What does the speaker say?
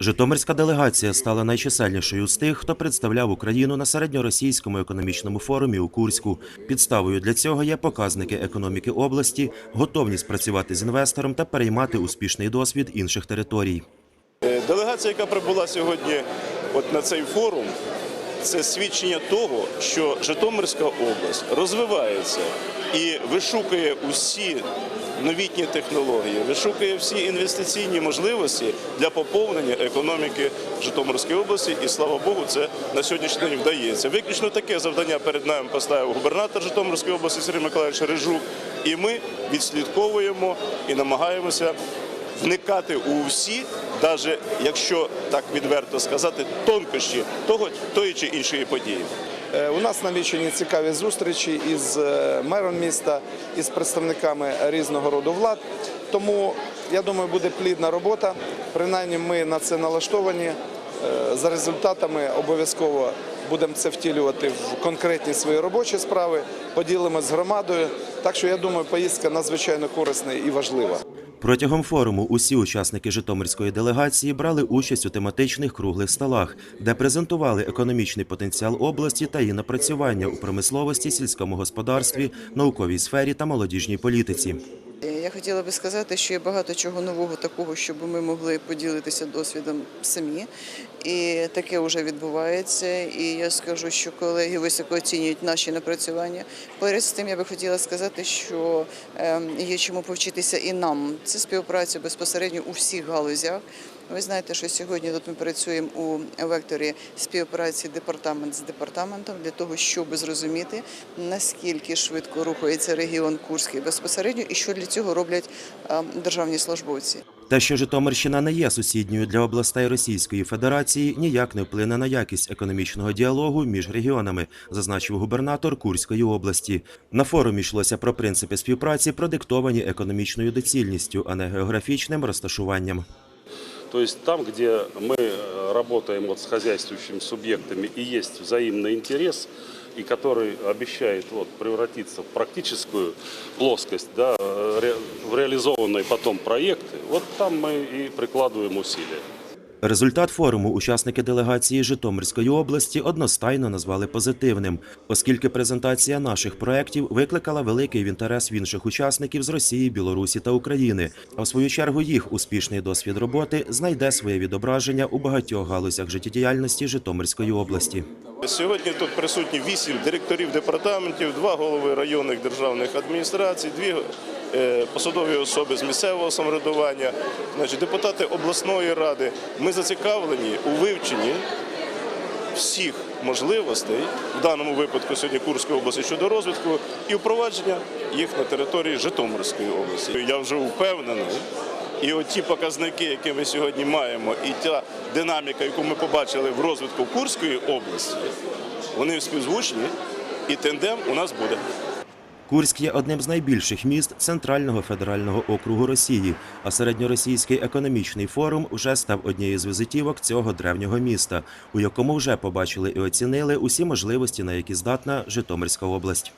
Житомирська делегація стала найчисельнішою з тих, хто представляв Україну на середньоросійському економічному форумі у Курську. Підставою для цього є показники економіки області, готовність працювати з інвестором та переймати успішний досвід інших територій. Е, Делегація, яка прибула сьогодні от на цей форум, це свідчення того, що Житомирська область розвивається і вишукує усі новітні технології, вишукує всі інвестиційні можливості для поповнення економіки Житомирської області. І слава Богу, це на сьогоднішній день вдається. Виключно таке завдання перед нами поставив губернатор Житомирської області Сергій Миколаївич Рижук. І ми відслідковуємо і намагаємося вникати у всі, навіть якщо так відверто сказати, тонкощі того тої чи іншої події. Е, У нас намічені цікаві зустрічі із е, мером міста, із представниками різного роду влад. Тому я думаю, буде плідна робота. Принаймні, ми на це налаштовані. Е, За результатами обов'язково будемо це втілювати в конкретні свої робочі справи, поділимо з громадою. Так що я думаю, поїздка надзвичайно корисна і важлива. Протягом форуму усі учасники Житомирської делегації брали участь у тематичних круглих столах, де презентували економічний потенціал області та її напрацювання у промисловості, сільському господарстві, науковій сфері та молодіжній політиці. Я хотіла би сказати, що є багато чого нового такого, щоб ми могли поділитися досвідом самі. І таке вже відбувається. І я скажу, що колеги високо оцінюють наші напрацювання. Поряд з тим, я би хотіла сказати, що ем, є чому повчитися і нам. Це співпраця безпосередньо у всіх галузях. Ви знаєте, що сьогодні тут ми працюємо у векторі співпраці департамент з департаментом для того, щоб зрозуміти, наскільки швидко рухається регіон Курський безпосередньо, і що для цього роблять е, державні службовці. Те, що Житомирщина не є сусідньою для областей Російської Федерації, ніяк не вплине на якість економічного діалогу між регіонами, зазначив губернатор Курської області. На форумі йшлося про принципи співпраці, продиктовані економічною доцільністю, а не географічним розташуванням. То есть там, где мы э, работаем вот с хозяйствующими субъектами и есть взаимный интерес, и который обещает вот, превратиться в практическую плоскость, да, э, ре- в реализованные потом проекты, вот там мы и прикладываем усилия. Результат форуму учасники делегації Житомирської області одностайно назвали позитивним, оскільки презентація наших проєктів викликала великий інтерес в інших учасників з Росії, Білорусі та України. А в свою чергу їх успішний досвід роботи знайде своє відображення у багатьох галузях життєдіяльності Житомирської області. Сьогодні тут присутні вісім директорів департаментів, два голови районних державних адміністрацій, дві посадові особи з місцевого самоврядування, значить, депутати обласної ради. Ми зацікавлені у вивченні всіх можливостей, в даному випадку сьогодні Курської області щодо розвитку і впровадження їх на території Житомирської області. Я вже впевнений. І от ті показники, які ми сьогодні маємо, і та динаміка, яку ми побачили в розвитку Курської області, вони співзвучні, і тендем у нас буде. Курськ є одним з найбільших міст Центрального федерального округу Росії, а середньоросійський економічний форум вже став однією з візитівок цього древнього міста, у якому вже побачили і оцінили усі можливості, на які здатна Житомирська область.